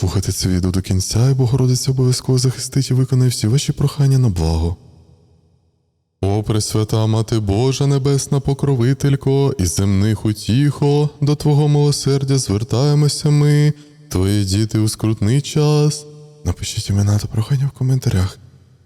слухайте це відео до кінця, і Богородиця обов'язково захистить і виконає всі ваші прохання на благо. О, Пресвята Мати Божа, Небесна Покровителько і земних утіхо, до Твого милосердя звертаємося ми, Твої діти у скрутний час. Напишіть імена та прохання в коментарях.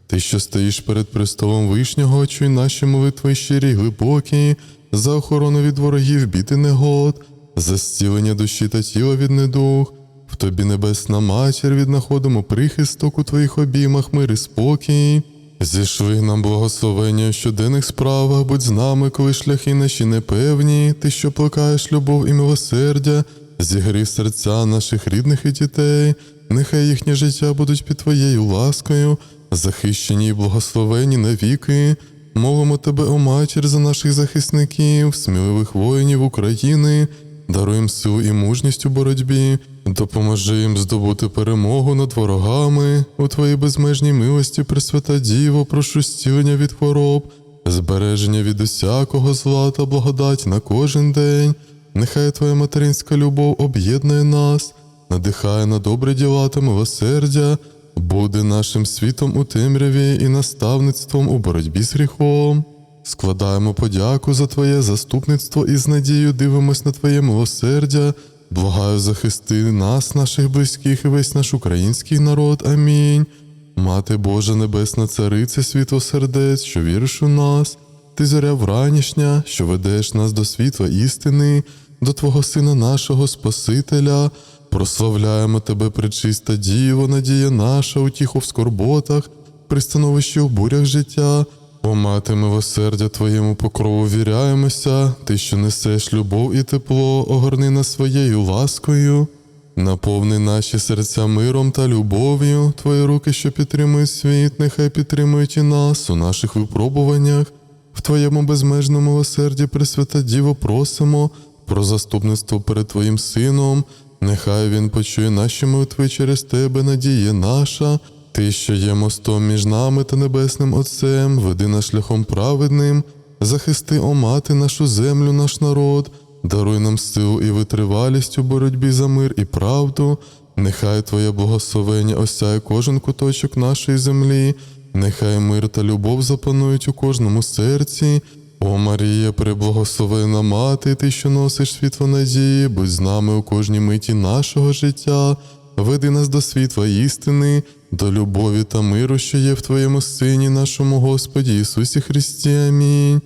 Ти, що стоїш перед престолом Вишнього, чуй наші молитви щирі й глибокі, за охорону від ворогів бід і негод, за зцілення душі та тіла від недух. В тобі, небесна матір, віднаходимо прихисток у твоїх обіймах, мир і спокій. Зішли нам благословення в щоденних справах, будь з нами, коли шляхи наші непевні, ти, що плекаєш любов і милосердя, зігрій серця наших рідних і дітей, нехай їхнє життя будуть під твоєю ласкою, захищені і благословені навіки. Молимо тебе, о матір, за наших захисників, сміливих воїнів України, даруй їм силу і мужність у боротьбі, допоможи їм здобути перемогу над ворогами. У твоїй безмежній милості, Пресвята Діво, прошу зцілення від хвороб, збереження від усякого зла та благодать на кожен день. Нехай твоя материнська любов об'єднує нас, надихає на добрі діла та милосердя, буде нашим світом у темряві і наставництвом у боротьбі з гріхом. Складаємо подяку за Твоє заступництво і з надією дивимось на Твоє милосердя. Благаю захисти нас, наших близьких і весь наш український народ. Амінь. Мати Божа Небесна Цариця, світло сердець, що віриш у нас, ти зоря вранішня, що ведеш нас до світла істини, до Твого Сина нашого Спасителя. Прославляємо Тебе, пречиста Діво, надія наша, утіху в скорботах, пристановище у бурях життя. О, мати милосердя Твоєму покрову віряємося, Ти, що несеш любов і тепло, огорни нас своєю ласкою. Наповни наші серця миром та любов'ю, Твої руки, що підтримують світ, нехай підтримують і нас у наших випробуваннях. В Твоєму безмежному милосерді, Пресвята Діво, просимо про заступництво перед Твоїм Сином. Нехай Він почує наші молитви через Тебе, надія наша. Ти, що є мостом між нами та Небесним Отцем, веди нас шляхом праведним, захисти, о мати, нашу землю, наш народ, даруй нам силу і витривалість у боротьбі за мир і правду. Нехай Твоє благословення осяє кожен куточок нашої землі, нехай мир та любов запанують у кожному серці. О Марія, преблагословена мати, ти, що носиш світло надії, будь з нами у кожній миті нашого життя, веди нас до світла істини, до любові та миру, що є в Твоєму Сині, нашому Господі Ісусі Христі. Амінь.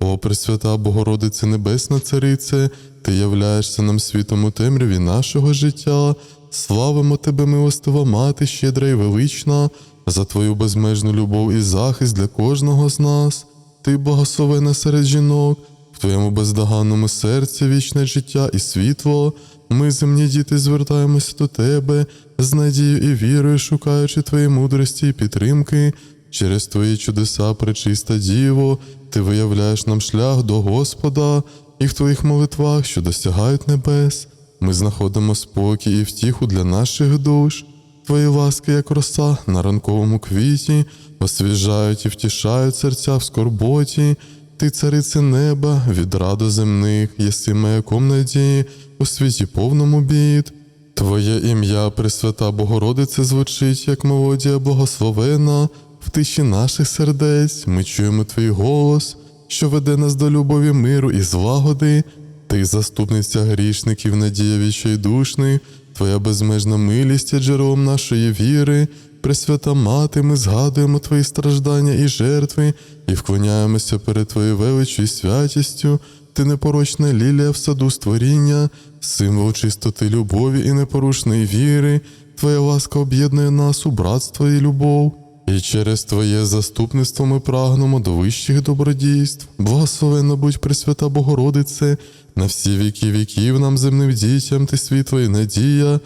О, Пресвята Богородице Небесна Царице, Ти являєшся нам світом у темряві нашого життя. Славимо Тебе, милостива Мати, щедра і велична, за Твою безмежну любов і захист для кожного з нас. Ти благословена серед жінок, в Твоєму бездоганному серці вічне життя і світло. Ми, земні діти, звертаємося до Тебе з надією і вірою, шукаючи Твої мудрості і підтримки. Через Твої чудеса, пречиста Діво, Ти виявляєш нам шлях до Господа, і в Твоїх молитвах, що досягають небес, ми знаходимо спокій і втіху для наших душ. Твої ласки, як роса на ранковому квіті, освіжають і втішають серця в скорботі. Ти, царице неба, від раду земних, єси маяком надії у світі повному бід. Твоє ім'я, Пресвята Богородице, звучить, як мелодія благословена, в тиші наших сердець ми чуємо твій голос, що веде нас до любові миру і злагоди. Ти, заступниця грішників, надія відчайдушних, Твоя безмежна милість є джерелом нашої віри, Пресвята Мати, ми згадуємо Твої страждання і жертви і вклоняємося перед Твоєю величю святістю. Ти непорочна лілія в саду створіння, символ чистоти любові і непорушної віри. Твоя ласка об'єднує нас у братство і любов. І через Твоє заступництво ми прагнемо до вищих добродійств. Благословенна будь Пресвята Богородице, на всі віки віків нам земним дітям ти світло і надія.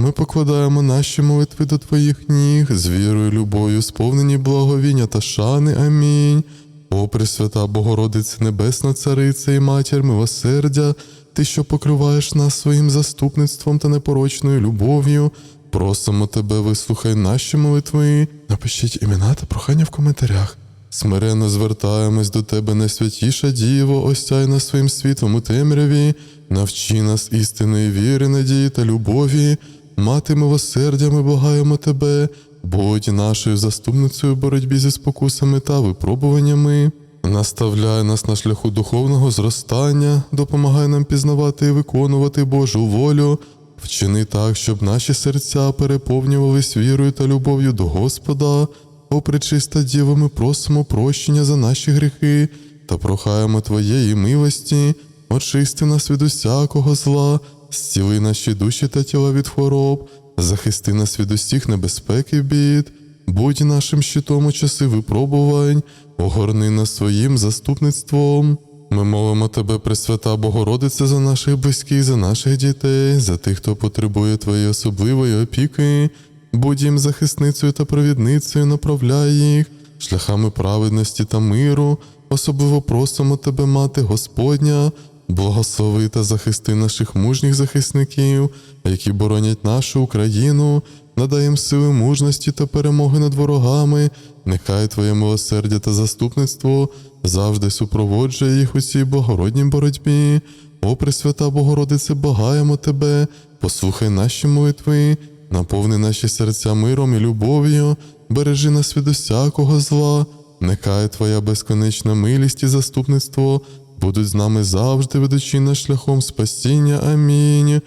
Ми покладаємо наші молитви до Твоїх ніг, з вірою, любов'ю, сповнені благовіння та шани. Амінь. О, Пресвята Богородице, Небесна Цариця і Матір милосердя, Ти, що покриваєш нас своїм заступництвом та непорочною любов'ю, просимо Тебе, вислухай наші молитви. Напишіть імена та прохання в коментарях. Смиренно звертаємось до Тебе, найсвятіша Діво, осяй нас своїм світлом у темряві, навчи нас істинної віри, надії та любові. Мати милосердя, ми благаємо тебе, будь нашою заступницею в боротьбі зі спокусами та випробуваннями. Наставляй нас на шляху духовного зростання, допомагай нам пізнавати і виконувати Божу волю, вчини так, щоб наші серця переповнювались вірою та любов'ю до Господа. О, пречиста Діво, ми просимо прощення за наші гріхи та прохаємо Твоєї милості, очисти нас від усякого зла, зціли наші душі та тіла від хвороб, захисти нас від усіх небезпек і бід, будь нашим щитом у часи випробувань, огорни нас своїм заступництвом. Ми молимо Тебе, Пресвята Богородице, за наших близьких, за наших дітей, за тих, хто потребує Твоєї особливої опіки. Будь їм захисницею та провідницею, направляй їх шляхами праведності та миру. Особливо просимо Тебе, Мати Господня, благослови та захисти наших мужніх захисників, які боронять нашу Україну, надай їм сили мужності та перемоги над ворогами. Нехай Твоє милосердя та заступництво завжди супроводжує їх у цій богородній боротьбі. О, Пресвята Богородице, благаємо Тебе, послухай наші молитви, наповни наші серця миром і любов'ю, бережи нас від усякого зла. Нехай Твоя безконечна милість і заступництво будуть з нами завжди, ведучи нас шляхом спасіння. Амінь.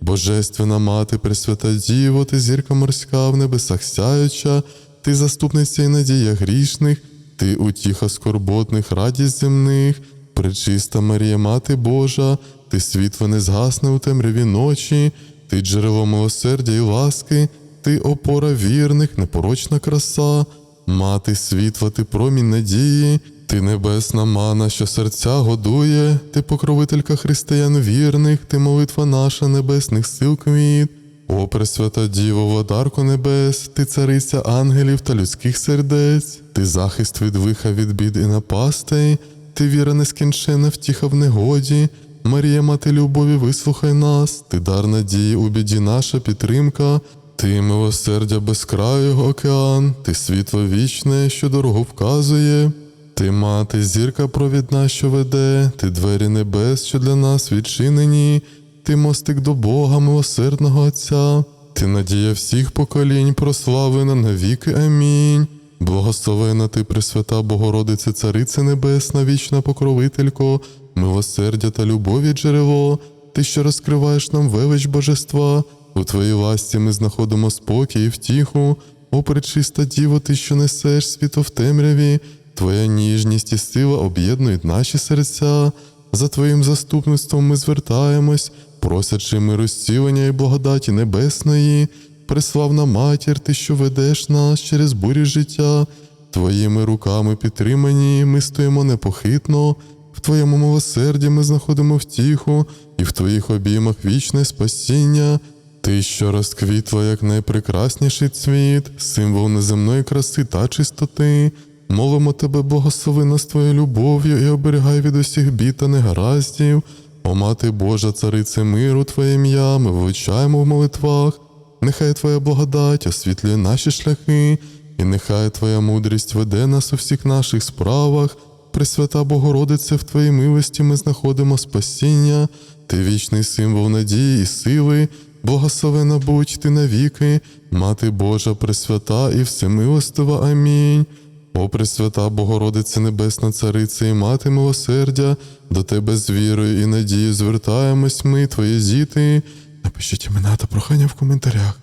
Божественна мати, Пресвята Діво, ти зірка морська в небесах сяюча, ти заступниця і надія грішних, ти утіха скорботних, радість земних, пречиста Марія, Мати Божа, ти світло не згасне у темряві ночі, ти джерело милосердя і ласки, ти опора вірних, непорочна краса, мати світла, ти промінь надії, ти небесна мана, що серця годує, ти покровителька християн вірних, ти молитва наша небесних сил квіт. О, Пресвята Діво, владарко небес, ти цариця ангелів та людських сердець, ти захист від лиха від бід і напастей, ти віра нескінчена втіха в негоді. Марія, мати любові, вислухай нас, ти дар надії у біді наша підтримка, ти милосердя безкраю океан, ти світло вічне, що дорогу вказує. Ти мати, зірка провідна, що веде, ти двері небес, що для нас відчинені, ти мостик до Бога, милосердного Отця, ти надія всіх поколінь, прославлена навіки. Амінь. Благословена ти, Пресвята Богородице, Царице Небесна, вічна покровителько, милосердя та любові джерело, ти, що розкриваєш нам велич Божества, у твоїй ласті ми знаходимо спокій і втіху, о пречиста Діво, ти, що несеш світо в темряві, Твоя ніжність і сила об'єднують наші серця. За Твоїм заступництвом ми звертаємось, просячи миру зцілення і благодаті небесної, преславна матір, ти, що ведеш нас через бурі життя, Твоїми руками підтримані, ми стоїмо непохитно, в Твоєму милосерді ми знаходимо втіху, і в Твоїх обіймах вічне спасіння. Ти, що розквітла, як найпрекрасніший цвіт, символ неземної краси та чистоти. Молимо тебе, благослови нас твоєю любов'ю і оберігай від усіх бід та негараздів. О мати Божа, царице миру, Твоє ім'я, ми вивчаємо в молитвах. Нехай Твоя благодать освітлює наші шляхи, і нехай Твоя мудрість веде нас у всіх наших справах. Пресвята Богородице, в Твоїй милості ми знаходимо спасіння, Ти вічний символ надії і сили, благословена будь ти навіки, Мати Божа, Пресвята і всемилостива. Амінь. О, Пресвята Богородице Небесна Цариця і Мати милосердя, до Тебе з вірою і надією звертаємось ми, Твої діти. Напишіть імена та прохання в коментарях.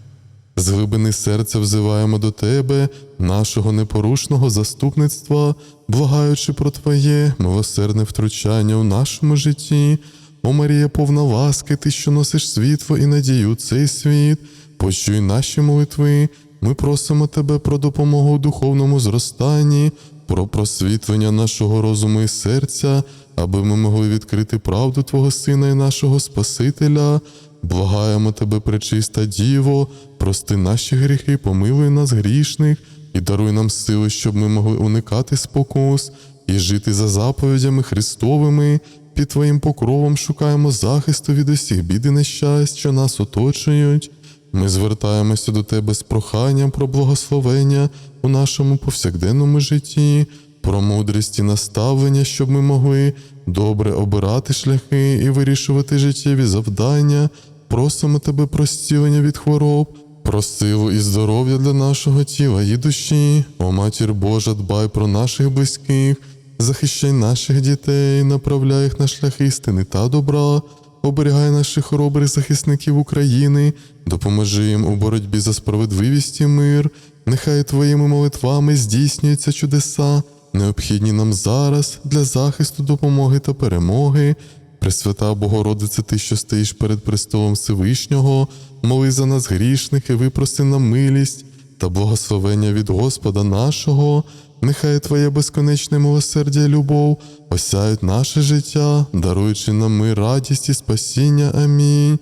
З глибини серця взиваємо до Тебе, нашого непорушного заступництва, благаючи про Твоє милосердне втручання у нашому житті. О Марія, повна ласки, Ти, що носиш світло і надію цей світ, почуй наші молитви. Ми просимо Тебе про допомогу у духовному зростанні, про просвітлення нашого розуму і серця, аби ми могли відкрити правду Твого Сина і нашого Спасителя. Благаємо Тебе, пречиста Діво, прости наші гріхи, помилуй нас грішних і даруй нам сили, щоб ми могли уникати спокус і жити за заповідями Христовими. Під Твоїм покровом шукаємо захисту від усіх бід і нещасть, що нас оточують. Ми звертаємося до Тебе з проханням про благословення у нашому повсякденному житті, про мудрість і наставлення, щоб ми могли добре обирати шляхи і вирішувати життєві завдання. просимо тебе про зцілення від хвороб, про силу і здоров'я для нашого тіла і душі. О матір Божа, дбай про наших близьких, захищай наших дітей, направляй їх на шлях істини та добра, оберігай наших хоробрих захисників України, допоможи їм у боротьбі за справедливість і мир. Нехай твоїми молитвами здійснюються чудеса, необхідні нам зараз для захисту, допомоги та перемоги. Пресвята Богородице, ти, що стоїш перед престолом Всевишнього, моли за нас грішних і випроси нам милість та благословення від Господа нашого. Нехай Твоє безконечне милосердя і любов осяють наше життя, даруючи нам мир, радість і спасіння. Амінь.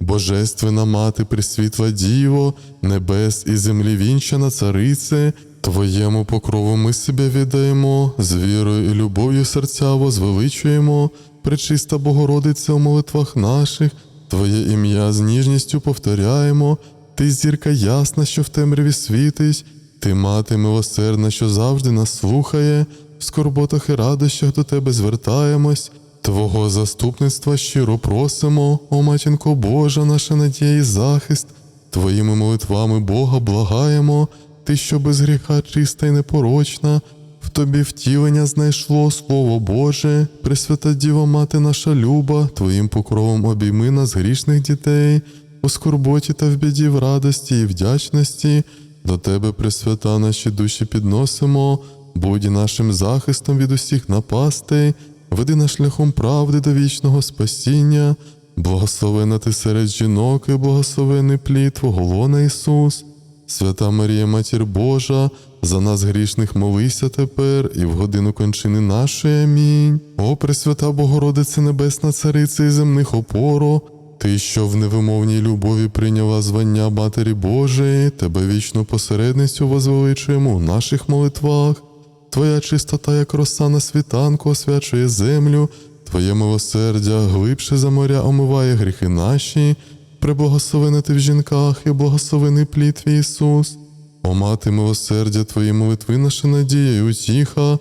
Божественна мати, Пресвітла Діво, небес і землі вінчана царице, Твоєму покрову ми себе віддаємо, з вірою і любов'ю серця возвеличуємо, пречиста Богородиця у молитвах наших, Твоє ім'я з ніжністю повторяємо, Ти зірка ясна, що в темряві світить, Ти мати милосердна, що завжди нас слухає, в скорботах і радощах до Тебе звертаємось. Твого заступництва щиро просимо, о матінко Божа, наша надія і захист, Твоїми молитвами Бога благаємо, Ти, що без гріха чиста й непорочна, в тобі втілення знайшло Слово Боже, Пресвята Діва Мати наша люба, Твоїм покровом обійми нас грішних дітей, у скорботі та в біді, в радості і вдячності, до Тебе, Пресвята, наші душі підносимо, будь нашим захистом від усіх напастей, веди нас шляхом правди до вічного спасіння, благословена ти серед жінок і благословений плід Твого лона Ісус. Свята Марія, Матір Божа, за нас грішних молися тепер і в годину кончини нашої. Амінь. О, Пресвята Богородице Небесна Цариця і земних опоро, Ти, що в невимовній любові прийняла звання Матері Божої, Тебе вічну посередницю возвеличуємо у наших молитвах. Твоя чистота, як роса на світанку, освячує землю, Твоє милосердя глибше за моря омиває гріхи наші, преблагословена ти в жінках і благословений плід твій Ісус. О мати милосердя, Твої молитви наша надія і утіха,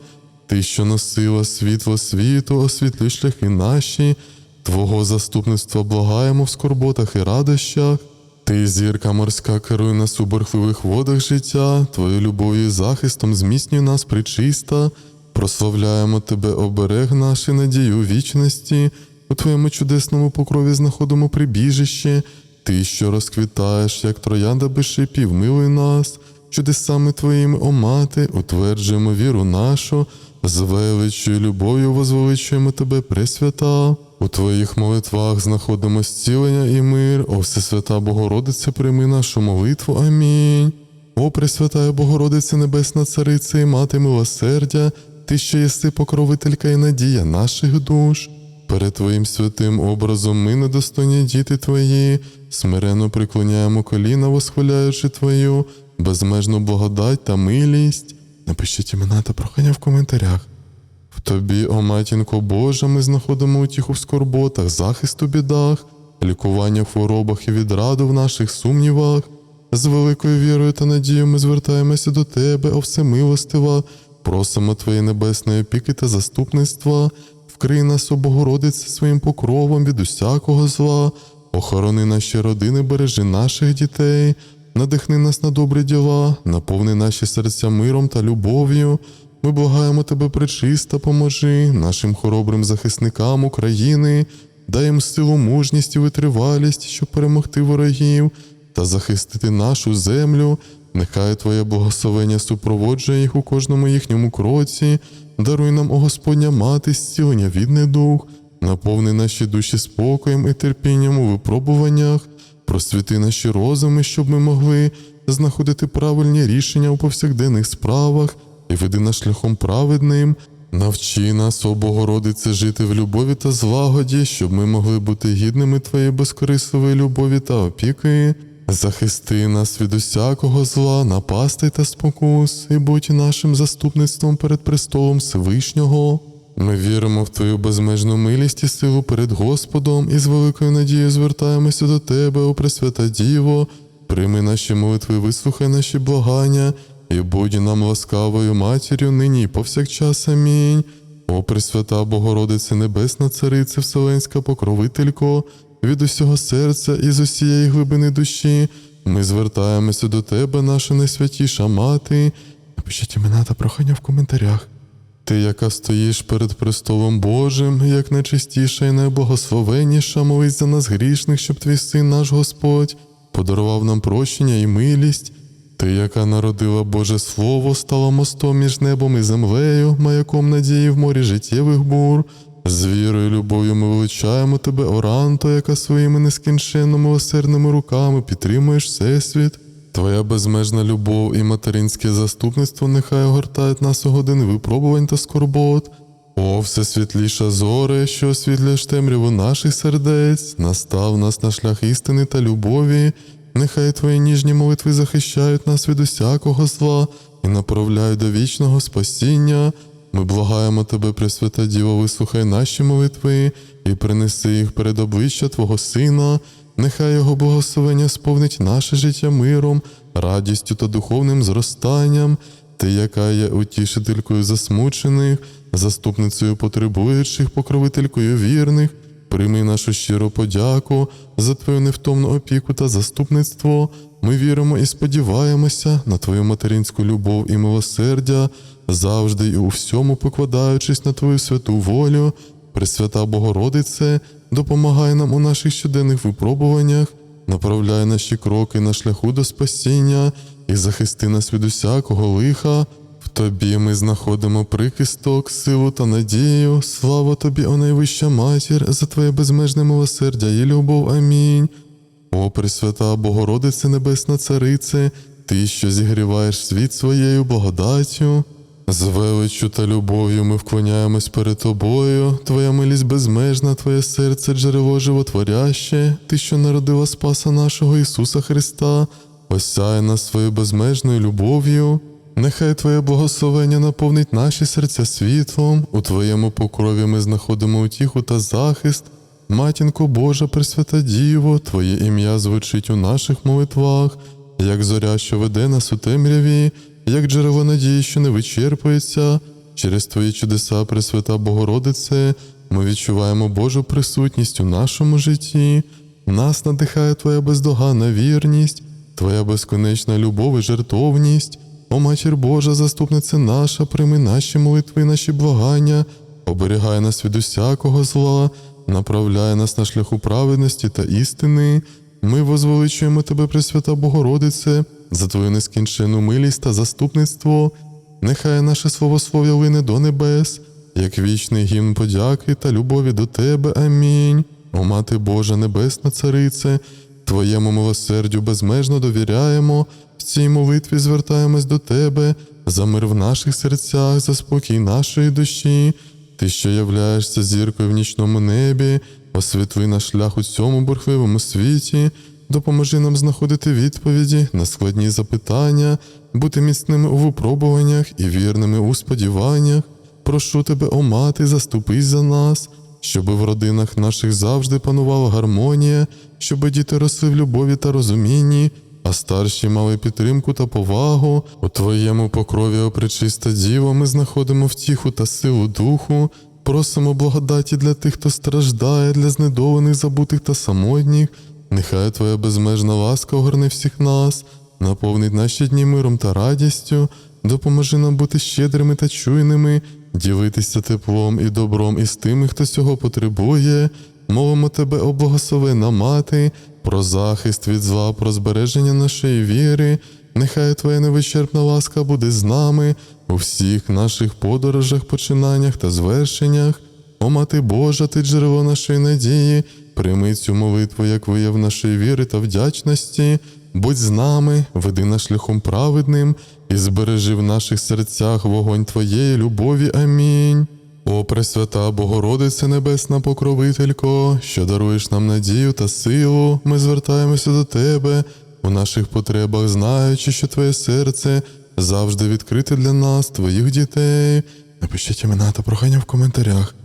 Ти, що носила світло світу, освітлюй шляхи наші, Твого заступництва благаємо в скорботах і радощах. Ти, зірка морська, керуй нас у борхливих водах життя, Твою любов'ю і захистом зміцнюй нас причиста, прославляємо Тебе, оберег наш і надію вічності, у Твоєму чудесному покрові знаходимо прибіжище, Ти, що розквітаєш, як троянда без шипів, милуй нас, чудесами Твоїми, о мати, утверджуємо віру нашу, з величчю і любов'ю возвеличуємо Тебе, Пресвята. У Твоїх молитвах знаходимо зцілення і мир, о Всесвята Богородиця, прийми нашу молитву. Амінь. О Пресвятая Богородиця Небесна Цариця і Мати милосердя, Ти, що єси покровителька і надія наших душ. Перед Твоїм святим образом ми, недостойні діти Твої, смиренно приклоняємо коліна, восхваляючи Твою, безмежну благодать та милість. Напишіть імена та прохання в коментарях. В тобі, о матінко Божа, ми знаходимо утіху в скорботах, захист у бідах, лікування в хворобах і відраду в наших сумнівах. З великою вірою та надією ми звертаємося до Тебе, о всемилостива, просимо Твоєї небесної опіки та заступництва, вкрий нас, о Богородице, своїм покровом від усякого зла, охорони наші родини, бережи наших дітей, надихни нас на добрі діла, наповни наші серця миром та любов'ю. Ми благаємо Тебе, пречиста, поможи нашим хоробрим захисникам України, дай їм силу, мужність і витривалість, щоб перемогти ворогів та захистити нашу землю. Нехай Твоє благословення супроводжує їх у кожному їхньому кроці, даруй нам, о Господня мати, зцілення від недух, наповни наші душі спокоєм і терпінням у випробуваннях, просвіти наші розуми, щоб ми могли знаходити правильні рішення у повсякденних справах і веди нас шляхом праведним. Навчи нас, о Богородице, жити в любові та злагоді, щоб ми могли бути гідними Твоєї безкорисливої любові та опіки. Захисти нас від усякого зла, напасти та спокус, і будь нашим заступництвом перед престолом Всевишнього. Ми віримо в Твою безмежну милість і силу перед Господом, і з великою надією звертаємося до Тебе, о Пресвята Діво, прийми наші молитви, вислухай наші благання, і будь нам ласкавою матір'ю нині і повсякчас. Амінь. О Пресвята Богородице Небесна Цариця, Вселенська покровителько, від усього серця і з усієї глибини душі. Ми звертаємося до тебе, наша найсвятіша мати. Напишіть імена та прохання в коментарях. Ти, яка стоїш перед престолом Божим, як найчистіша і найблагословенніша, молись за нас грішних, щоб твій син наш Господь подарував нам прощення і милість. Ти, яка народила Боже Слово, стала мостом між небом і землею, маяком надії в морі життєвих бур. З вірою і любов'ю ми величаємо тебе, Оранто, яка своїми нескінченно милосердними руками підтримуєш всесвіт. Твоя безмежна любов і материнське заступництво нехай огортають нас у години випробувань та скорбот. О, всесвітліша зоре, що освітлюєш темряву наших сердець, настав нас на шлях істини та любові. Нехай твої ніжні молитви захищають нас від усякого зла і направляють до вічного спасіння. Ми благаємо тебе, Пресвята Діво, вислухай наші молитви і принеси їх перед обличчя Твого Сина. Нехай Його благословення сповнить наше життя миром, радістю та духовним зростанням. Ти, яка є утішителькою засмучених, заступницею потребуючих, покровителькою вірних, прийми нашу щиру подяку за твою невтомну опіку та заступництво. Ми віримо і сподіваємося на твою материнську любов і милосердя, завжди і у всьому покладаючись на твою святу волю. Пресвята Богородице, допомагай нам у наших щоденних випробуваннях, направляй наші кроки на шляху до спасіння і захисти нас від усякого лиха. В тобі ми знаходимо прихисток, силу та надію. Слава тобі, о найвища матір, за твоє безмежне милосердя і любов. Амінь. О, Пресвята Богородице Небесна Царице, Ти, що зігріваєш світ своєю благодаттю. З величчю та любов'ю ми вклоняємось перед тобою, Твоя милість безмежна, Твоє серце джерело животворяще, Ти, що народила Спаса нашого Ісуса Христа, осяй нас своєю безмежною любов'ю. Нехай Твоє благословення наповнить наші серця світлом, у Твоєму покрові ми знаходимо утіху та захист. Матінко Божа, Пресвята Діво, Твоє ім'я звучить у наших молитвах, як зоря, що веде нас у темряві, як джерело надії, що не вичерпується. Через Твої чудеса, Пресвята Богородице, ми відчуваємо Божу присутність у нашому житті. Нас надихає Твоя бездоганна вірність, Твоя безконечна любов і жертовність. О Матір Божа, заступниця наша, прийми наші молитви, наші благання, оберігай нас від усякого зла, направляй нас на шляху праведності та істини. Ми возвеличуємо Тебе, Пресвята Богородице, за Твою нескінчену милість та заступництво. Нехай наше словослов'я лине до небес, як вічний гімн подяки та любові до Тебе. Амінь. О Мати Божа, Небесна Царице, Твоєму милосердю безмежно довіряємо, в цій молитві звертаємось до Тебе за мир в наших серцях, за спокій нашої душі. Ти, що являєшся зіркою в нічному небі, освітли наш шлях у цьому бурхливому світі, допоможи нам знаходити відповіді на складні запитання, бути міцними у випробуваннях і вірними у сподіваннях. Прошу тебе, о мати, заступись за нас, щоб в родинах наших завжди панувала гармонія, щоб діти росли в любові та розумінні, а старші мали підтримку та повагу. У Твоєму покрові, о пречиста Діво, ми знаходимо втіху та силу духу. Просимо благодаті для тих, хто страждає, для знедолених, забутих та самотніх. Нехай Твоя безмежна ласка огорне всіх нас, наповнить наші дні миром та радістю, допоможи нам бути щедрими та чуйними, ділитися теплом і добром із тими, хто цього потребує. Мовимо тебе, о благословена мати, про захист від зла, про збереження нашої віри. Нехай Твоя невичерпна ласка буде з нами у всіх наших подорожах, починаннях та звершеннях. О Мати Божа, ти джерело нашої надії, прийми цю молитву як вияв нашої віри та вдячності. Будь з нами, веди нас шляхом праведним і збережи в наших серцях вогонь Твоєї любові. Амінь. О Пресвята Богородице Небесна Покровителько, що даруєш нам надію та силу, ми звертаємося до Тебе у наших потребах, знаючи, що Твоє серце завжди відкрите для нас, Твоїх дітей. Напишіть імена та прохання в коментарях.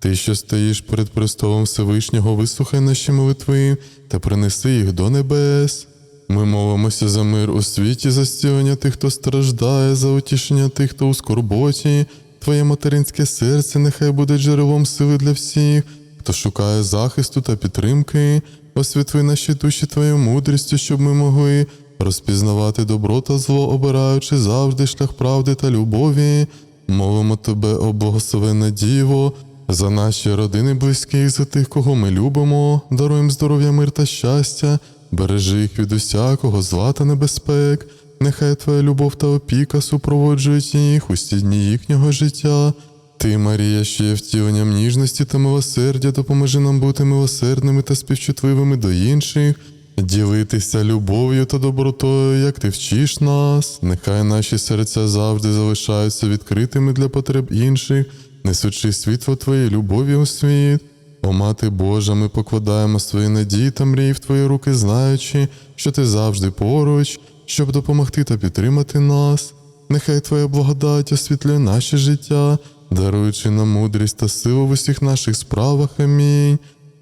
Ти, що стоїш перед престолом Всевишнього, вислухай наші молитви та принеси їх до небес. Ми молимося за мир у світі, за зцілення тих, хто страждає, за утішення тих, хто у скорботі. Твоє материнське серце нехай буде джерелом сили для всіх, хто шукає захисту та підтримки, освітли наші душі Твоєю мудрістю, щоб ми могли розпізнавати добро та зло, обираючи завжди шлях правди та любові. Молимо Тебе, о благословенна Діво, за наші родини близьких, за тих, кого ми любимо, даруємо здоров'я, мир та щастя, бережи їх від усякого зла та небезпек. Нехай Твоя любов та опіка супроводжують їх усі дні їхнього життя. Ти, Марія, що є втіленням ніжності та милосердя, допоможи нам бути милосердними та співчутливими до інших, ділитися любов'ю та добротою, як ти вчиш нас. Нехай наші серця завжди залишаються відкритими для потреб інших, несучи світло Твоєї любові у світ. О Мати Божа, ми покладаємо свої надії та мрії в Твої руки, знаючи, що ти завжди поруч, щоб допомогти та підтримати нас. Нехай Твоя благодать освітлює наше життя, даруючи нам мудрість та силу в усіх наших справах. Амінь.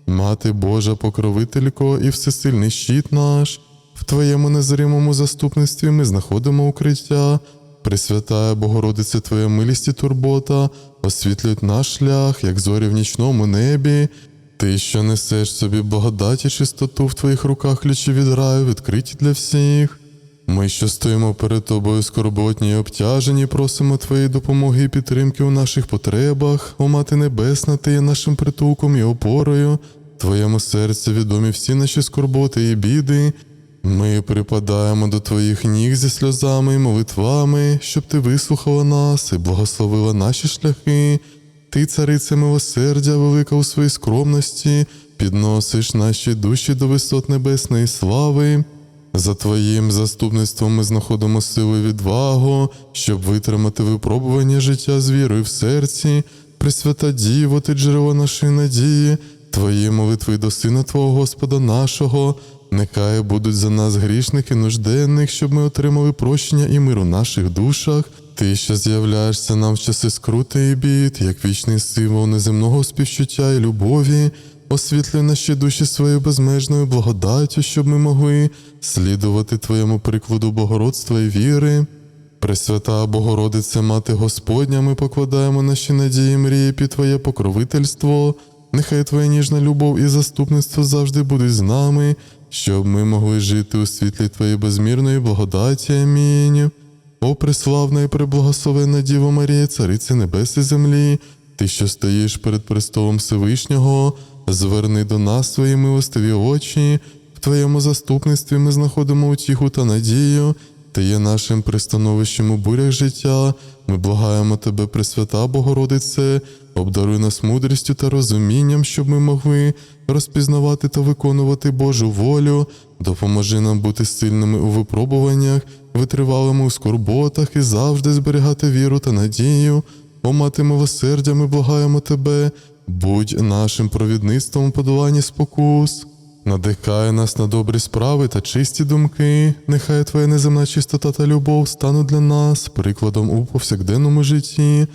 Мати Божа, покровителько і всесильний щит наш, в Твоєму незримому заступництві ми знаходимо укриття. Пресвятая Богородице, Твоя милість і турбота, освітлюють наш шлях, як зорі в нічному небі. Ти, що несеш собі благодать і чистоту в Твоїх руках ключі від раю, відкриті для всіх. Ми, що стоїмо перед тобою скорботні і обтяжені, просимо Твоєї допомоги і підтримки у наших потребах, о Мати Небесна, Ти є нашим притулком і опорою, Твоєму серцю відомі всі наші скорботи і біди. Ми припадаємо до Твоїх ніг зі сльозами і молитвами, щоб Ти вислухала нас і благословила наші шляхи. Ти, цариця милосердя, велика у своїй скромності, підносиш наші душі до висот небесної слави. За Твоїм заступництвом ми знаходимо силу і відвагу, щоб витримати випробування життя з вірою в серці. Пресвята Діво, ти джерело нашої надії, Твої молитви до Сина Твого Господа нашого, нехай будуть за нас грішних і нужденних, щоб ми отримали прощення і мир у наших душах. Ти, що з'являєшся нам в часи скрути і бід, як вічний символ неземного співчуття і любові, освітлюй наші душі своєю безмежною благодаттю, щоб ми могли слідувати Твоєму прикладу богородства і віри. Пресвята Богородице, Мати Господня, ми покладаємо наші надії мрії під Твоє покровительство. Нехай Твоя ніжна любов і заступництво завжди будуть з нами, щоб ми могли жити у світлі Твоєї безмірної благодаті. Амінь. О, преславна і преблагословенна Діво Марія, Царице Небес і землі, Ти, що стоїш перед престолом Всевишнього, зверни до нас свої милостиві очі. В Твоєму заступництві ми знаходимо утіху та надію. Ти є нашим пристановищем у бурях життя. Ми благаємо Тебе, Пресвята Богородице, обдаруй нас мудрістю та розумінням, щоб ми могли розпізнавати та виконувати Божу волю. Допоможи нам бути сильними у випробуваннях, витривалими у скорботах і завжди зберігати віру та надію. О мати милосердя, ми благаємо Тебе, будь нашим провідництвом у подоланні спокус. Надихай нас на добрі справи та чисті думки. Нехай Твоя неземна чистота та любов стануть для нас прикладом у повсякденному житті.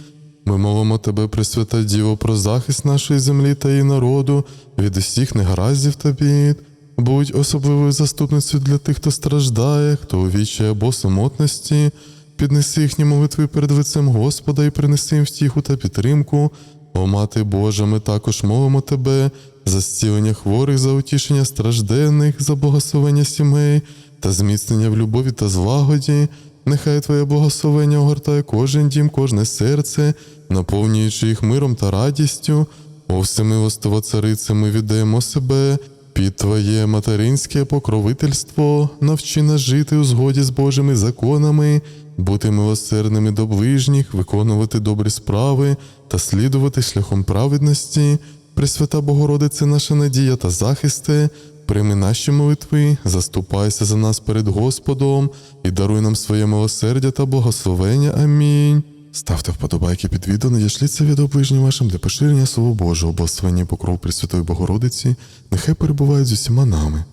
Ми молимо Тебе, Пресвята Діво, про захист нашої землі та її народу від усіх негараздів та бід. Будь особливою заступницею для тих, хто страждає, хто у вічі або самотності. Піднеси їхні молитви перед лицем Господа і принеси їм втіху та підтримку. О Мати Божа, ми також молимо Тебе за зцілення хворих, за утішення стражденних, за благословення сімей та зміцнення в любові та злагоді. Нехай Твоє благословення огортає кожен дім, кожне серце, наповнюючи їх миром та радістю. О всемилостива царице, ми віддаємо себе під Твоє материнське покровительство, навчи нас жити у згоді з Божими законами, бути милосердними до ближніх, виконувати добрі справи та слідувати шляхом праведності. Пресвята Богородице, наша надія та захисте, прийми наші молитви, заступайся за нас перед Господом і даруй нам своє милосердя та благословення. Амінь. Ставте вподобайки під відео, надішліться відео ближнім вашим для поширення Слова Божого, благословення покров Пресвятої Богородиці, нехай перебувають з усіма нами.